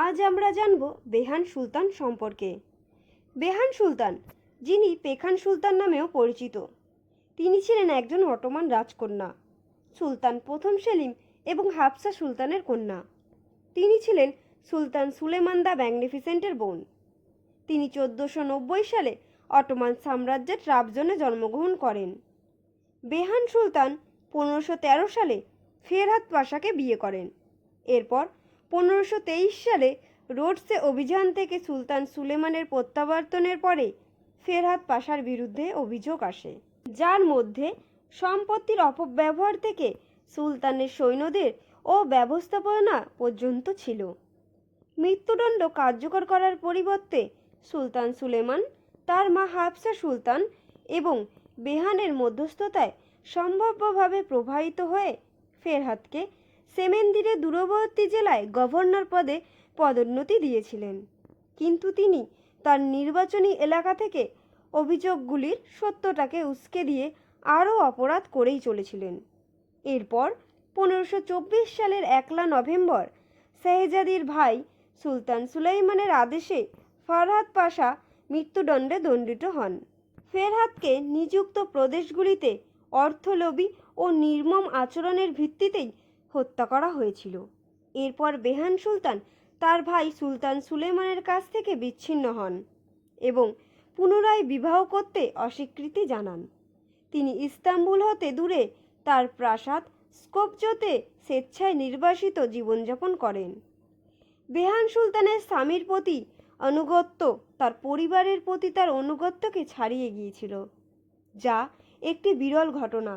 আজ আমরা জানব বেহান সুলতান সম্পর্কে। বেহান সুলতান, যিনি পেখান সুলতান নামেও পরিচিত, তিনি ছিলেন একজন অটোমান রাজকন্যা, সুলতান প্রথম সেলিম এবং হাফসা সুলতানের কন্যা। তিনি ছিলেন সুলতান সুলেমান দ্য ম্যাগনিফিসেন্টের বোন। তিনি চোদ্দোশো নব্বই সালে অটোমান সাম্রাজ্যের ট্রাবজনে জন্মগ্রহণ করেন। বেহান সুলতান পনেরোশো তেরো সালে ফেরহাদ পাশাকে বিয়ে করেন। এরপর পনেরোশো তেইশ সালে রোডসে অভিযান থেকে সুলতান সুলেমানের প্রত্যাবর্তনের পরে ফেরহাদ পাশার বিরুদ্ধে অভিযোগ আসে। যার মধ্যে সম্পত্তির অপব্যবহার থেকে সুলতানের সৈন্যদের ও ব্যবস্থাপনা পর্যন্ত ছিল। মৃত্যুদণ্ড কার্যকর করার পরিবর্তে সুলতান সুলেমান, তার মা হাফসা সুলতান এবং বেহানের মধ্যস্থতায় সম্ভাব্যভাবে প্রবাহিত হয়ে ফেরহাদকে সেমেন্দিরের দূরবর্তী জেলায় গভর্নর পদে পদোন্নতি দিয়েছিলেন। কিন্তু তিনি তার নির্বাচনী এলাকা থেকে অভিযোগগুলির সত্যটাকে উস্কে দিয়ে আরও অপরাধ করেই চলেছিলেন। এরপর পনেরোশো চব্বিশ সালের একলা নভেম্বর শাহজাদির ভাই সুলতান সুলাইমানের আদেশে ফরহাদ পাশা মৃত্যুদণ্ডে দণ্ডিত হন। ফেরহাদকে নিযুক্ত প্রদেশগুলিতে অর্থলোভী ও নির্মম আচরণের ভিত্তিতেই হত্যা করা হয়েছিল। এরপর বেহান সুলতান তার ভাই সুলতান সুলেমানের কাছ থেকে বিচ্ছিন্ন হন এবং পুনরায় বিবাহ করতে অস্বীকৃতি জানান। তিনি ইস্তাম্বুল হতে দূরে তার প্রাসাদ স্কোপজোতে স্বেচ্ছায় নির্বাসিত জীবনযাপন করেন। বেহান সুলতানের স্বামীর প্রতি অনুগত্য তার পরিবারের প্রতি তার অনুগত্যকে ছাড়িয়ে গিয়েছিল, যা একটি বিরল ঘটনা।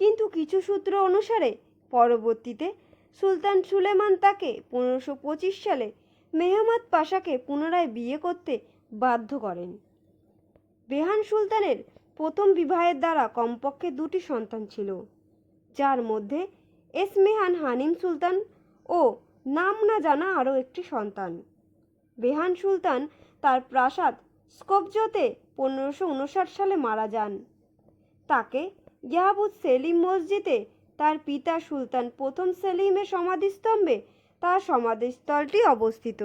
কিন্তু কিছু সূত্র অনুসারে পরবর্তীতে সুলতান সুলেমান তাকে পনেরোশো পঁচিশ সালে মেহমাদ পাশাকে পুনরায় বিয়ে করতে বাধ্য করেন। বেহান সুলতানের প্রথম বিবাহের দ্বারা কমপক্ষে দুটি সন্তান ছিল, যার মধ্যে এসমেহান হানিম সুলতান ও নাম না জানা আরও একটি সন্তান। বেহান সুলতান তার প্রাসাদ স্কোপজোতে পনেরোশো উনষাট সালে মারা যান। তাকে ইয়াবুদ সেলিম মসজিদে তার পিতা সুলতান প্রথম সেলিমের সমাধিস্তম্ভে তার সমাধিস্থলটি অবস্থিত।